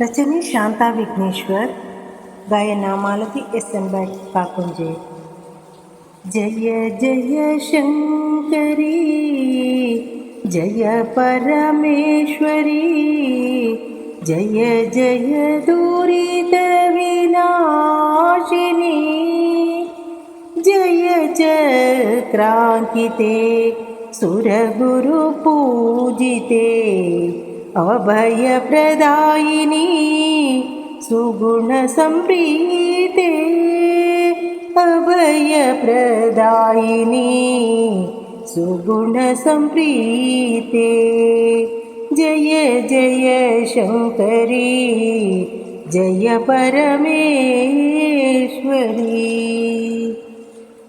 रचने शांता विघ्नेश्वर गायन मालती S N भट काकुंजे। जय जय शंकरी जय परमेश्वरी जय जय दूरित विनाशिनी जय चक्राङ्किते सुरगुरुपूजिते अभयप्रदायिनी सुगुणसम्प्रीते अभयप्रदायिनी सुगुणसम्प्रीते जय जय शङ्करी जय परमेश्वरी।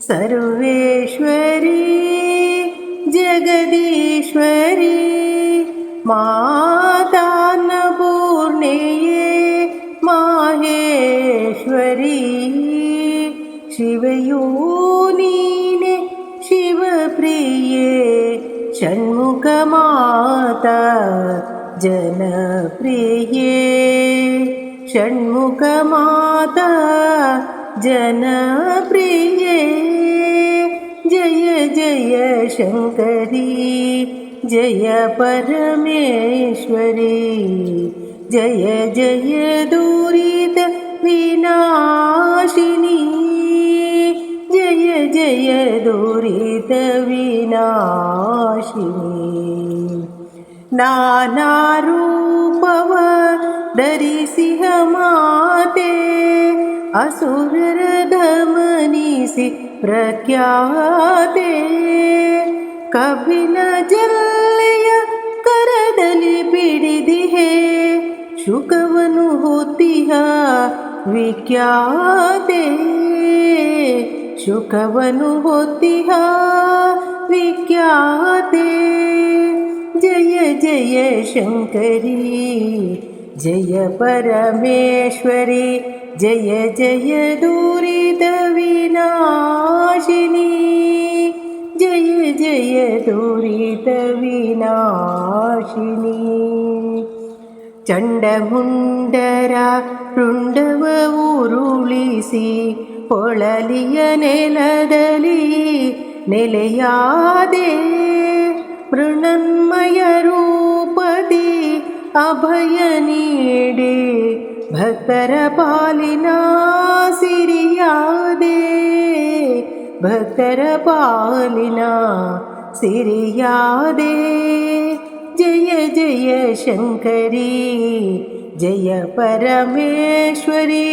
सर्वेश्वरी जगदीश्वरी मातान्नपूर्णेये माहेश्वरी। शिवयोनीने शिवप्रिये षण्मुखमाता जनप्रिये। षण्मुखमाता जनप्रिये। जय जय शङ्करी। जय परमेश्वरी। जय जय दूरित विनाशिनी जय जय दूरित विनाशिनी नानारूपव धरिसिंह माते असुरर धमनिसि ಪ್ರಖ್ಯಾತೆ ಕಬ್ಬಿನ ಜಲ್ಲೆಯ ಕರದಲ್ಲಿ ಬಿಡಿದಿಹೆ ಶುಕವನು ಹೊತ್ತಿಹ विख्याते सुख अनुभूति विख्याते जय जय शङ्करी जय परमेश्वरी जय जय दूरी जय जय जयदूरि ಚಂಡಮುಂಡರ ರುಂಡವ ಉರುಳಿಸಿ ಪೊಳಲಿಯ ನೆಲದಲ್ಲಿ ನೆಲೆಯಾದೆ ಮೃಣನ್ಮಯ ರೂಪದಿ ಅಭಯ ನೀಡಿ ಭಕ್ತರ ಪಾಲಿನ ಸಿರಿಯಾದೆ ಭಕ್ತರ ಪಾಲಿನ ಸಿರಿಯಾದೆ ಜಯ ಜಯ ಶಂಕರಿ ಜಯ ಪರಮೇಶ್ವರಿ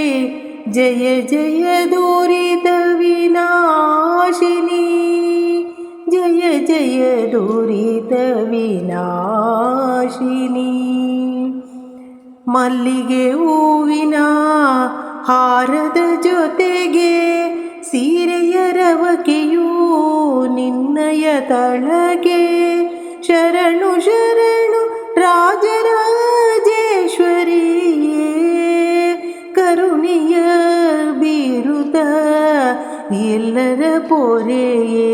ಜಯ ಜಯ ದೂರಿತ ವಿನಾಶಿನಿ ಜಯ ಜಯ ದೂರಿತ ವಿನಾಶಿನಿ ಮಲ್ಲಿಗೆ ಹೂವಿನ ಹಾರದ ಜೊತೆಗೆ ಸೀರೆಯ ರವಕೆಯೂ ನಿನ್ನಯ ತಳಗೆ ಶರಣು ಶರಣು ರಾಜರಾಜೇಶ್ವರಿಯೇ ಕರುಣಿಯ ಬೀರುತ ಎಲ್ಲರ ಪೋರೆಯೇ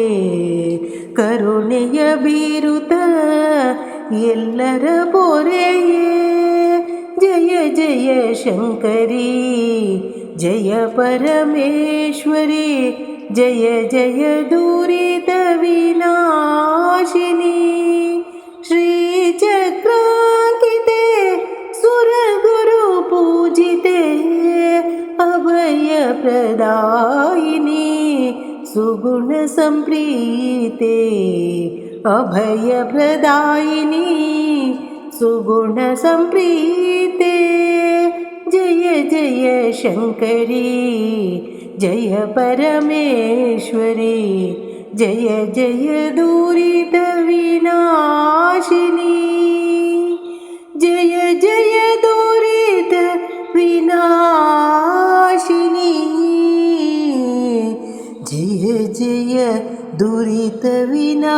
ಕರುಣೆಯ ಬೀರುತ ಎಲ್ಲರ ಪೋರೆಯೇ ಜಯ ಜಯ ಶಂಕರಿ ಜಯ ಪರಮೇಶ್ವರಿ जय जय दूरितविनाशिनी श्रीचक्राङ्किते सुरगुरुपूजिते अभयप्रदायिनी सुगुणसम्प्रीते अभयप्रदायिनी सुगुणसम्प्रीते जय जय शङ्करी जय परमेश्वरी जय जय दूरितविनाशिनी जय जय दूरित विनाशिनी जय जय दुरितविनाशिनी